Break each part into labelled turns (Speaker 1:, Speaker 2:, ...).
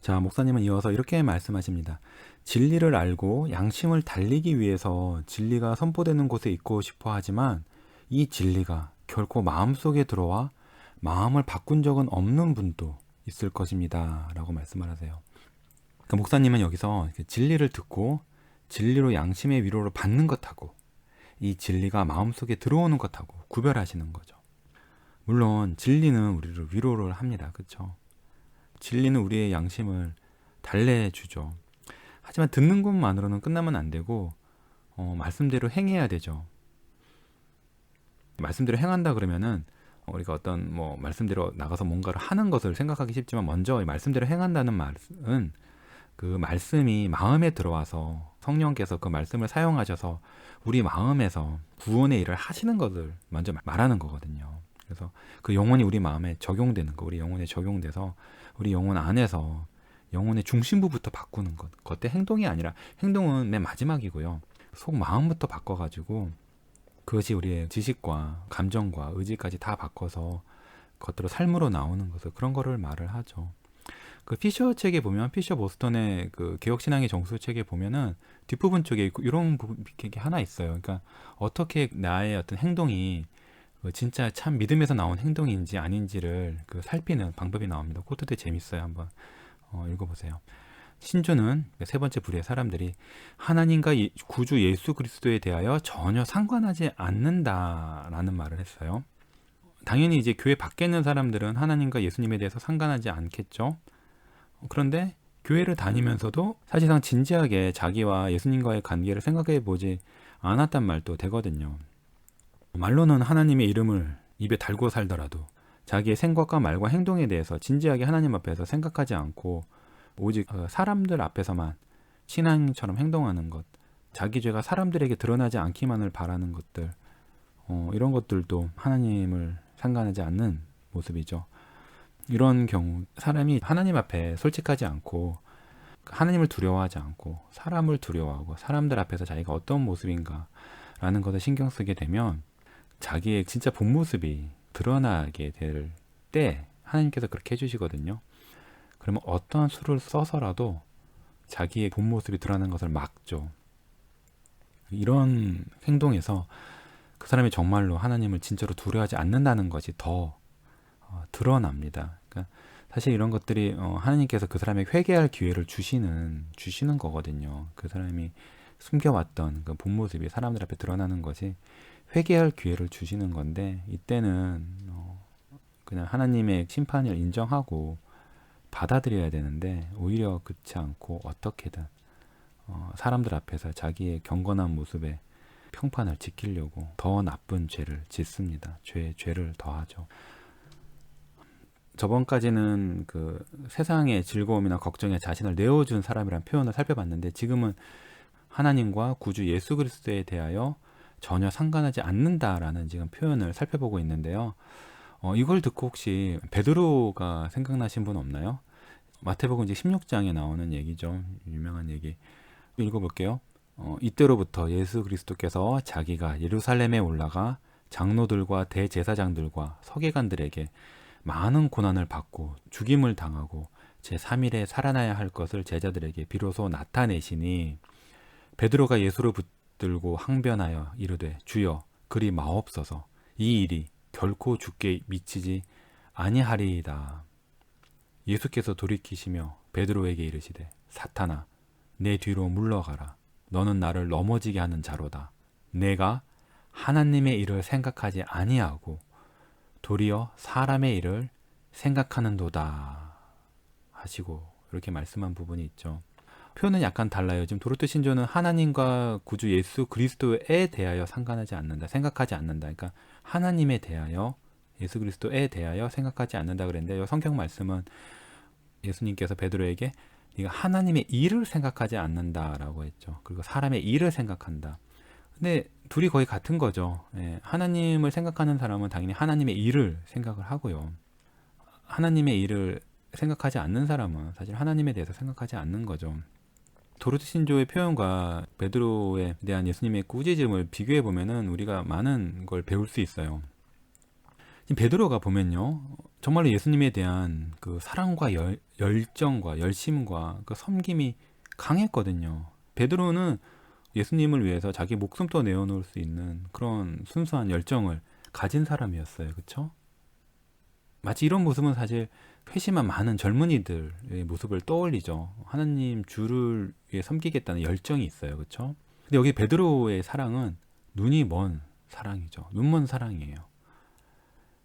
Speaker 1: 자, 목사님은 이어서 이렇게 말씀하십니다. 진리를 알고 양심을 달리기 위해서 진리가 선포되는 곳에 있고 싶어 하지만 이 진리가 결코 마음속에 들어와 마음을 바꾼 적은 없는 분도 있을 것입니다. 라고 말씀을 하세요. 그러니까 목사님은 여기서 진리를 듣고 진리로 양심의 위로를 받는 것하고 이 진리가 마음속에 들어오는 것하고 구별하시는 거죠. 물론 진리는 우리를 위로를 합니다. 그렇죠? 진리는 우리의 양심을 달래주죠. 하지만 듣는 것만으로는 끝나면 안 되고 어, 말씀대로 행해야 되죠. 말씀대로 행한다 그러면은 우리가 어떤 뭐 말씀대로 나가서 뭔가를 하는 것을 생각하기 쉽지만 먼저 말씀대로 행한다는 말은 그 말씀이 마음에 들어와서 성령께서 그 말씀을 사용하셔서 우리 마음에서 구원의 일을 하시는 것을 먼저 말하는 거거든요. 그래서 그 영혼이 우리 마음에 적용되는 거, 우리 영혼에 적용돼서 우리 영혼 안에서 영혼의 중심부부터 바꾸는 것. 그때 행동이 아니라 행동은 맨 마지막이고요. 속 마음부터 바꿔가지고 그것이 우리의 지식과 감정과 의지까지 다 바꿔서 겉으로 삶으로 나오는 것을 그런 거를 말을 하죠. 그 피셔 책에 보면 피셔 보스턴의 그 개혁 신앙의 정수 책에 보면은 뒷부분 쪽에 이런 부분 게 하나 있어요. 그러니까 어떻게 나의 어떤 행동이 그 진짜 참 믿음에서 나온 행동인지 아닌지를 그 살피는 방법이 나옵니다. 그것도 되게 재밌어요. 한번 어, 읽어보세요. 신조는 세 번째 부류의 사람들이 하나님과 구주 예수 그리스도에 대하여 전혀 상관하지 않는다라는 말을 했어요. 당연히 이제 교회 밖에 있는 사람들은 하나님과 예수님에 대해서 상관하지 않겠죠. 그런데 교회를 다니면서도 사실상 진지하게 자기와 예수님과의 관계를 생각해 보지 않았단 말도 되거든요. 말로는 하나님의 이름을 입에 달고 살더라도 자기의 생각과 말과 행동에 대해서 진지하게 하나님 앞에서 생각하지 않고 오직 어, 사람들 앞에서만 신앙처럼 행동하는 것, 자기 죄가 사람들에게 드러나지 않기만을 바라는 것들, 어, 이런 것들도 하나님을 상관하지 않는 모습이죠. 이런 경우 사람이 하나님 앞에 솔직하지 않고 하나님을 두려워하지 않고 사람을 두려워하고 사람들 앞에서 자기가 어떤 모습인가라는 것을 신경 쓰게 되면 자기의 진짜 본 모습이 드러나게 될 때 하나님께서 그렇게 해주시거든요. 그러면 어떠한 수를 써서라도 자기의 본 모습이 드러나는 것을 막죠. 이런 행동에서 그 사람이 정말로 하나님을 진짜로 두려워하지 않는다는 것이 더 어, 드러납니다. 그러니까 사실 이런 것들이 어, 하나님께서 그 사람에게 회개할 기회를 주시는 주시는 거거든요. 그 사람이 숨겨왔던 그 본 모습이 사람들 앞에 드러나는 것이 회개할 기회를 주시는 건데 이때는 어, 그냥 하나님의 심판을 인정하고 받아들여야 되는데 오히려 그렇지 않고 어떻게든 어, 사람들 앞에서 자기의 경건한 모습에 평판을 지키려고 더 나쁜 죄를 짓습니다. 죄 죄를 더하죠. 저번까지는 그 세상의 즐거움이나 걱정에 자신을 내어준 사람이란 표현을 살펴봤는데 지금은 하나님과 구주 예수 그리스도에 대하여 전혀 상관하지 않는다라는 지금 표현을 살펴보고 있는데요. 어, 이걸 듣고 혹시 베드로가 생각나신 분 없나요? 마태복음 이제 16장에 나오는 얘기죠. 유명한 얘기. 읽어볼게요. 어, 이때로부터 예수 그리스도께서 자기가 예루살렘에 올라가 장로들과 대제사장들과 서기관들에게 많은 고난을 받고 죽임을 당하고 제3일에 살아나야 할 것을 제자들에게 비로소 나타내시니 베드로가 붙 들고 항변하여 이르되 주여 그리 마옵소서 이 일이 결코 죽게 미치지 아니하리이다. 예수께서 돌이키시며 베드로에게 이르시되 사탄아 내 뒤로 물러가라 너는 나를 넘어지게 하는 자로다. 내가 하나님의 일을 생각하지 아니하고 도리어 사람의 일을 생각하는도다 하시고 이렇게 말씀한 부분이 있죠. 표현은 약간 달라요. 지금 도르트 신조는 하나님과 구주 예수 그리스도에 대하여 상관하지 않는다, 생각하지 않는다. 그러니까 하나님에 대하여 예수 그리스도에 대하여 생각하지 않는다 그랬는데 성경 말씀은 예수님께서 베드로에게 네가 하나님의 일을 생각하지 않는다라고 했죠. 그리고 사람의 일을 생각한다. 근데 둘이 거의 같은 거죠. 예, 하나님을 생각하는 사람은 당연히 하나님의 일을 생각을 하고요. 하나님의 일을 생각하지 않는 사람은 사실 하나님에 대해서 생각하지 않는 거죠. 도르트 신조의 표현과 베드로에 대한 예수님의 꾸짖음을 비교해 보면은 우리가 많은 걸 배울 수 있어요. 지금 베드로가 보면요, 정말로 예수님에 대한 그 사랑과 열, 열정과 열심과 그 섬김이 강했거든요. 베드로는 예수님을 위해서 자기 목숨도 내어놓을 수 있는 그런 순수한 열정을 가진 사람이었어요. 그렇죠? 마치 이런 모습은 사실 회심한 많은 젊은이들의 모습을 떠올리죠. 하나님 주를 위해 섬기겠다는 열정이 있어요. 그렇죠? 근데 여기 베드로의 사랑은 눈이 먼 사랑이죠. 눈먼 사랑이에요.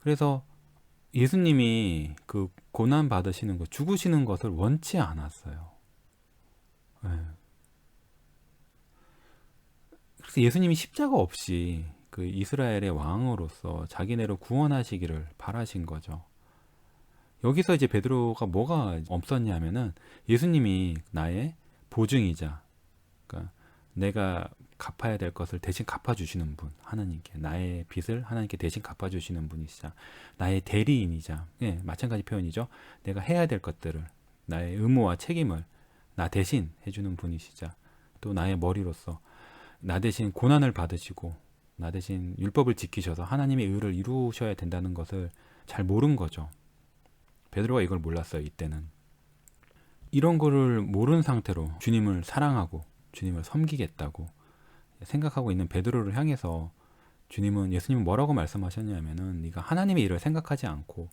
Speaker 1: 그래서 예수님이 그 고난 받으시는 것, 죽으시는 것을 원치 않았어요. 네. 그래서 예수님이 십자가 없이 그 이스라엘의 왕으로서 자기네로 구원하시기를 바라신 거죠. 여기서 이제 베드로가 뭐가 없었냐면은 예수님이 나의 보증이자 그러니까 내가 갚아야 될 것을 대신 갚아주시는 분 하나님께 나의 빚을 하나님께 대신 갚아주시는 분이시자 나의 대리인이자 예 마찬가지 표현이죠. 내가 해야 될 것들을 나의 의무와 책임을 나 대신 해주는 분이시자 또 나의 머리로서 나 대신 고난을 받으시고 나 대신 율법을 지키셔서 하나님의 의를 이루셔야 된다는 것을 잘 모른 거죠 베드로가 이걸 몰랐어요 이때는 이런 거를 모른 상태로 주님을 사랑하고 주님을 섬기겠다고 생각하고 있는 베드로를 향해서 주님은 예수님은 뭐라고 말씀하셨냐면은 네가 하나님의 일을 생각하지 않고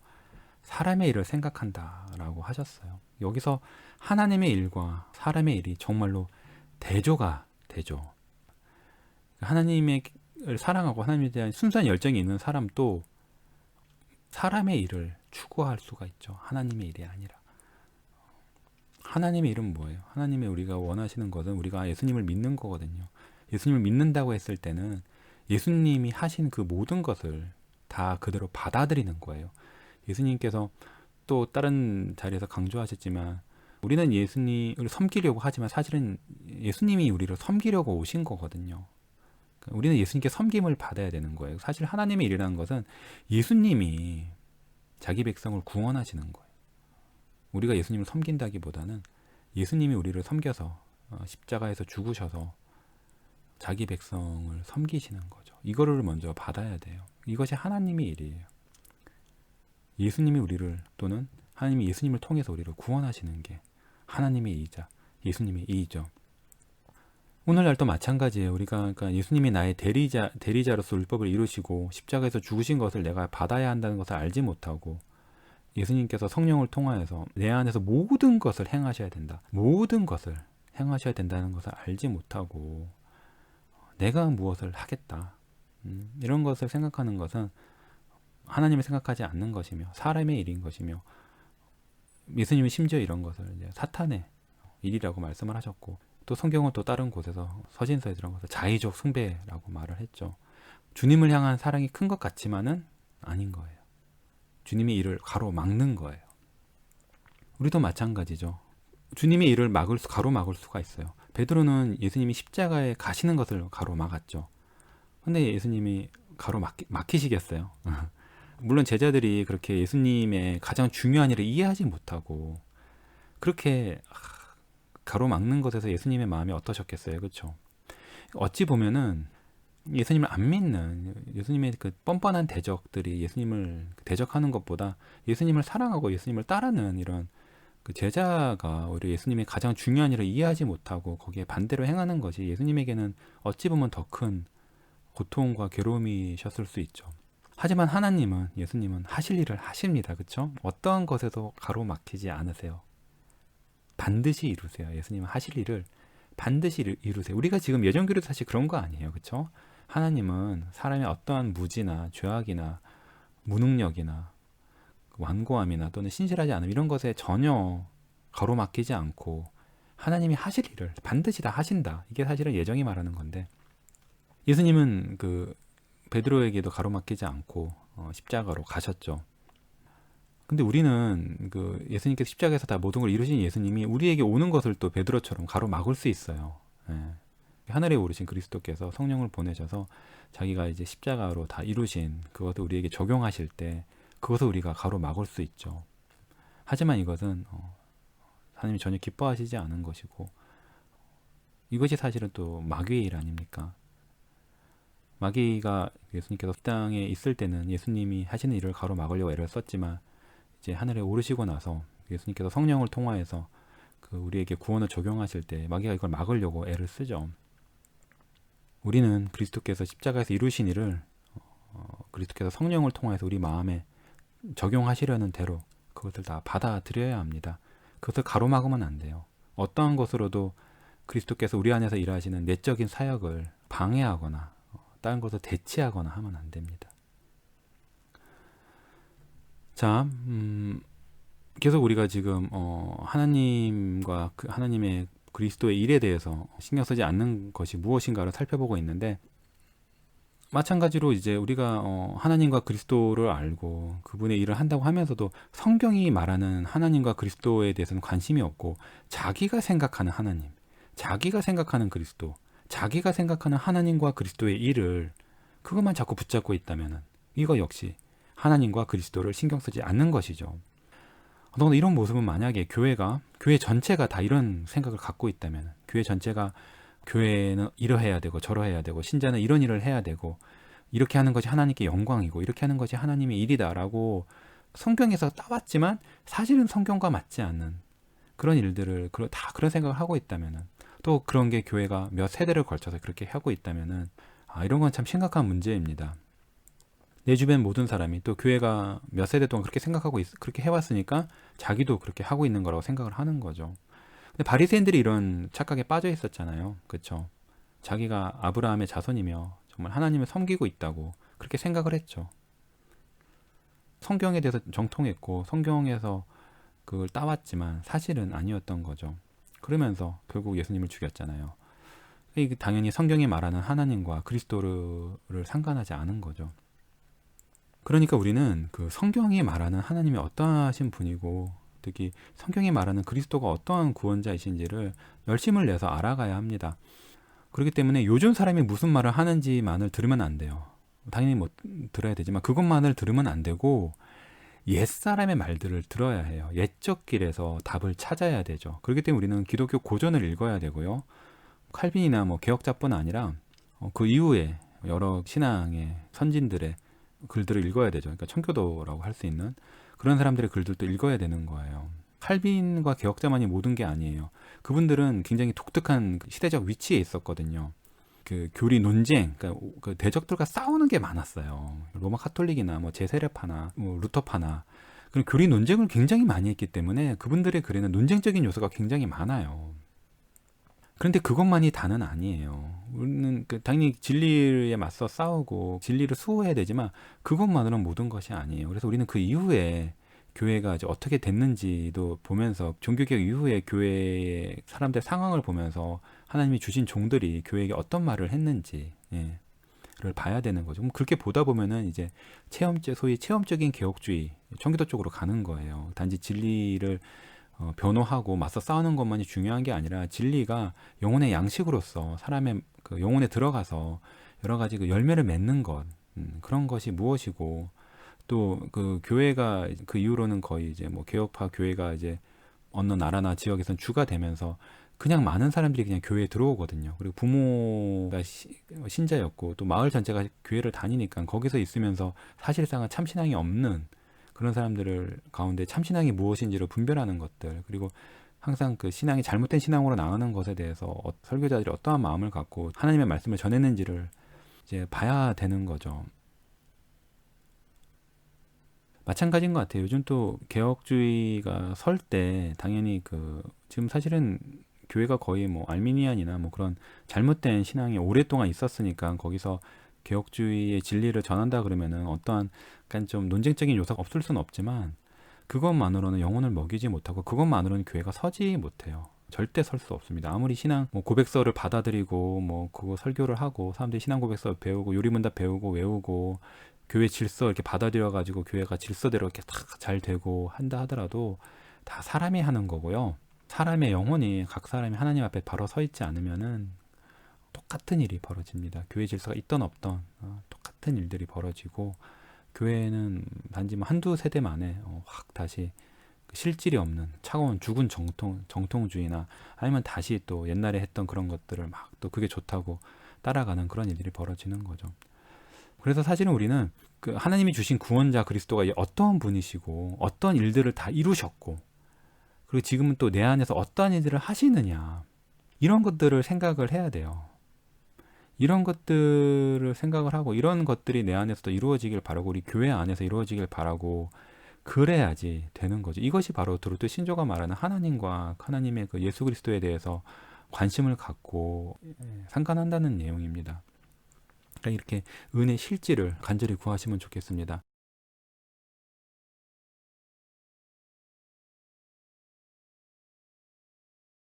Speaker 1: 사람의 일을 생각한다라고 하셨어요. 여기서 하나님의 일과 사람의 일이 정말로 대조가 되죠. 하나님의 사랑하고 하나님에 대한 순수한 열정이 있는 사람도 사람의 일을 추구할 수가 있죠. 하나님의 일이 아니라. 하나님의 일은 뭐예요? 하나님의 우리가 원하시는 것은 우리가 예수님을 믿는 거거든요. 예수님을 믿는다고 했을 때는 예수님이 하신 그 모든 것을 다 그대로 받아들이는 거예요. 예수님께서 또 다른 자리에서 강조하셨지만 우리는 예수님을 섬기려고 하지만 사실은 예수님이 우리를 섬기려고 오신 거거든요. 그러니까 우리는 예수님께 섬김을 받아야 되는 거예요. 사실 하나님의 일이라는 것은 예수님이 자기 백성을 구원하시는 거예요. 우리가 예수님을 섬긴다기보다는 예수님이 우리를 섬겨서 어, 십자가에서 죽으셔서 자기 백성을 섬기시는 거죠. 이거를 먼저 받아야 돼요. 이것이 하나님의 일이에요. 예수님이 우리를 또는 하나님이 예수님을 통해서 우리를 구원하시는 게 하나님의 이자, 예수님의 이죠. 오늘날도 마찬가지예요. 우리가 그러니까 예수님이 나의 대리자 대리자로서 율법을 이루시고 십자가에서 죽으신 것을 내가 받아야 한다는 것을 알지 못하고 예수님께서 성령을 통하여서 내 안에서 모든 것을 행하셔야 된다. 모든 것을 행하셔야 된다는 것을 알지 못하고 내가 무엇을 하겠다. 음, 이런 것을 생각하는 것은 하나님을 생각하지 않는 것이며 사람의 일인 것이며 예수님은 심지어 이런 것을 사탄의 일이라고 말씀을 하셨고 또 성경은 또 다른 곳에서 서신서에 이런 것을 자의적 숭배라고 말을 했죠. 주님을 향한 사랑이 큰 것 같지만은 아닌 거예요. 주님의 일을 가로막는 거예요. 우리도 마찬가지죠. 주님의 일을 막을 수, 가로막을 수가 있어요. 베드로는 예수님이 십자가에 가시는 것을 가로막았죠. 근데 예수님이 가로막히 시겠어요. 물론 제자들이 그렇게 예수님의 가장 중요한 일을 이해하지 못하고 그렇게 가로막는 것에서 예수님의 마음이 어떠셨겠어요. 그렇죠? 어찌 보면은 예수님을 안 믿는 예수님의 그 뻔뻔한 대적들이 예수님을 대적하는 것보다 예수님을 사랑하고 예수님을 따르는 이런 그 제자가 오히려 예수님의 가장 중요한 일을 이해하지 못하고 거기에 반대로 행하는 것이 예수님에게는 어찌 보면 더 큰 고통과 괴로움이셨을 수 있죠. 하지만 하나님은 예수님은 하실 일을 하십니다. 그렇죠? 어떠한 것에도 가로막히지 않으세요. 반드시 이루세요. 예수님은 하실 일을 반드시 이루세요. 우리가 지금 예전교리도 사실 그런 거 아니에요. 그렇죠? 하나님은 사람의 어떠한 무지나 죄악이나 무능력이나 완고함이나 또는 신실하지 않음 이런 것에 전혀 가로막히지 않고 하나님이 하실 일을 반드시 다 하신다. 이게 사실은 예정이 말하는 건데 예수님은 그 베드로에게도 가로막히지 않고 어, 십자가로 가셨죠. 근데 우리는 그 예수님께서 십자가에서 다 모든 걸 이루신 예수님이 우리에게 오는 것을 또 베드로처럼 가로막을 수 있어요. 예. 하늘에 오르신 그리스도께서 성령을 보내셔서 자기가 이제 십자가로 다 이루신 그것을 우리에게 적용하실 때 그것을 우리가 가로막을 수 있죠. 하지만 이것은 어, 하나님이 전혀 기뻐하시지 않은 것이고 이것이 사실은 또 마귀의 일 아닙니까? 마귀가 예수님께서 땅에 있을 때는 예수님이 하시는 일을 가로막으려고 애를 썼지만 이제 하늘에 오르시고 나서 예수님께서 성령을 통하여서 그 우리에게 구원을 적용하실 때 마귀가 이걸 막으려고 애를 쓰죠. 우리는 그리스도께서 십자가에서 이루신 일을 어, 그리스도께서 성령을 통해서 우리 마음에 적용하시려는 대로 그것을 다 받아들여야 합니다. 그것을 가로막으면 안 돼요. 어떠한 것으로도 그리스도께서 우리 안에서 일하시는 내적인 사역을 방해하거나 어, 다른 것을 대체하거나 하면 안 됩니다. 자, 음, 계속 우리가 지금 어, 하나님과 그 하나님의 그리스도의 일에 대해서 신경 쓰지 않는 것이 무엇인가를 살펴보고 있는데 마찬가지로 이제 우리가 어, 하나님과 그리스도를 알고 그분의 일을 한다고 하면서도 성경이 말하는 하나님과 그리스도에 대해서는 관심이 없고 자기가 생각하는 하나님, 자기가 생각하는 그리스도, 자기가 생각하는 하나님과 그리스도의 일을 그것만 자꾸 붙잡고 있다면 이거 역시 하나님과 그리스도를 신경 쓰지 않는 것이죠. 더구나 이런 모습은 만약에 교회가 교회 전체가 다 이런 생각을 갖고 있다면 교회 전체가 교회는 이러해야 되고 저러해야 되고 신자는 이런 일을 해야 되고 이렇게 하는 것이 하나님께 영광이고 이렇게 하는 것이 하나님의 일이다라고 성경에서 따왔지만 사실은 성경과 맞지 않는 그런 일들을 다 그런 생각을 하고 있다면은 또 그런 게 교회가 몇 세대를 걸쳐서 그렇게 하고 있다면은 아 이런 건 참 심각한 문제입니다. 내 주변 모든 사람이 또 교회가 몇 세대 동안 그렇게 생각하고 있, 그렇게 해왔으니까 자기도 그렇게 하고 있는 거라고 생각을 하는 거죠. 근데 바리새인들이 이런 착각에 빠져 있었잖아요. 그렇죠? 자기가 아브라함의 자손이며 정말 하나님을 섬기고 있다고 그렇게 생각을 했죠. 성경에 대해서 정통했고 성경에서 그걸 따왔지만 사실은 아니었던 거죠. 그러면서 결국 예수님을 죽였잖아요. 당연히 성경이 말하는 하나님과 그리스도를 상관하지 않은 거죠. 그러니까 우리는 그 성경이 말하는 하나님이 어떠하신 분이고 특히 성경이 말하는 그리스도가 어떠한 구원자이신지를 열심을 내서 알아가야 합니다. 그렇기 때문에 요즘 사람이 무슨 말을 하는지만을 들으면 안 돼요. 당연히 뭐 들어야 되지만 그것만을 들으면 안 되고 옛 사람의 말들을 들어야 해요. 옛적 길에서 답을 찾아야 되죠. 그렇기 때문에 우리는 기독교 고전을 읽어야 되고요. 칼빈이나 뭐 개혁자뿐 아니라 어, 그 이후에 여러 신앙의 선진들의 글들을 읽어야 되죠. 그러니까 청교도라고 할 수 있는 그런 사람들의 글들도 읽어야 되는 거예요. 칼빈과 개혁자만이 모든 게 아니에요. 그분들은 굉장히 독특한 시대적 위치에 있었거든요. 그 교리 논쟁, 그러니까 그 대적들과 싸우는 게 많았어요. 로마 카톨릭이나 뭐 제세례파나 뭐 루터파나 그런 교리 논쟁을 굉장히 많이 했기 때문에 그분들의 글에는 논쟁적인 요소가 굉장히 많아요. 그런데 그것만이 다는 아니에요. 우리는 그 당연히 진리에 맞서 싸우고 진리를 수호해야 되지만 그것만으로는 모든 것이 아니에요. 그래서 우리는 그 이후에 교회가 이제 어떻게 됐는지도 보면서 종교개혁 이후에 교회의 사람들 상황을 보면서 하나님이 주신 종들이 교회에게 어떤 말을 했는지 예, 를 봐야 되는 거죠. 그렇게 보다 보면은 이제 체험적 소위 체험적인 개혁주의 청교도 쪽으로 가는 거예요. 단지 진리를 어, 변호하고 맞서 싸우는 것만이 중요한 게 아니라 진리가 영혼의 양식으로서 사람의 그 영혼에 들어가서 여러 가지 그 열매를 맺는 것 음, 그런 것이 무엇이고 또 그 교회가 그 이후로는 거의 이제 뭐 개혁파 교회가 이제 어느 나라나 지역에선 주가 되면서 그냥 많은 사람들이 그냥 교회에 들어오거든요. 그리고 부모가 시, 신자였고 또 마을 전체가 교회를 다니니까 거기서 있으면서 사실상은 참신앙이 없는 그런 사람들을 가운데 참신앙이 무엇인지를 분별하는 것들 그리고 항상 그 신앙이 잘못된 신앙으로 나가는 것에 대해서 어, 설교자들이 어떠한 마음을 갖고 하나님의 말씀을 전했는지를 이제 봐야 되는 거죠. 마찬가지인 것 같아요. 요즘 또 개혁주의가 설 때 당연히 그 지금 사실은 교회가 거의 뭐 알미니안이나 뭐 그런 잘못된 신앙이 오랫동안 있었으니까 거기서 개혁주의의 진리를 전한다 그러면은 어떠한 약간 좀 논쟁적인 요소가 없을 수는 없지만 그것만으로는 영혼을 먹이지 못하고 그것만으로는 교회가 서지 못해요. 절대 설 수 없습니다. 아무리 신앙 뭐 고백서를 받아들이고 뭐 그거 설교를 하고 사람들이 신앙 고백서 배우고 요리문답 배우고 외우고 교회 질서 이렇게 받아들여 가지고 교회가 질서대로 이렇게 탁잘 되고 한다 하더라도 다 사람이 하는 거고요. 사람의 영혼이 각 사람이 하나님 앞에 바로 서 있지 않으면은 똑같은 일이 벌어집니다. 교회 질서가 있던 없던 어, 똑같은 일들이 벌어지고 교회는 단지 뭐 한두 세대 만에 어, 확 다시 그 실질이 없는 차가운 죽은 정통 정통주의나 아니면 다시 또 옛날에 했던 그런 것들을 막 또 그게 좋다고 따라가는 그런 일들이 벌어지는 거죠. 그래서 사실은 우리는 그 하나님이 주신 구원자 그리스도가 어떤 분이시고 어떤 일들을 다 이루셨고 그리고 지금은 또 내 안에서 어떠한 일들을 하시느냐 이런 것들을 생각을 해야 돼요. 이런 것들을 생각을 하고 이런 것들이 내 안에서도 이루어지길 바라고 우리 교회 안에서 이루어지길 바라고 그래야지 되는 거죠. 이것이 바로 드루트 신조가 말하는 하나님과 하나님의 그 예수 그리스도에 대해서 관심을 갖고 상관한다는 내용입니다. 그러니까 이렇게 은혜 실질을 간절히 구하시면 좋겠습니다.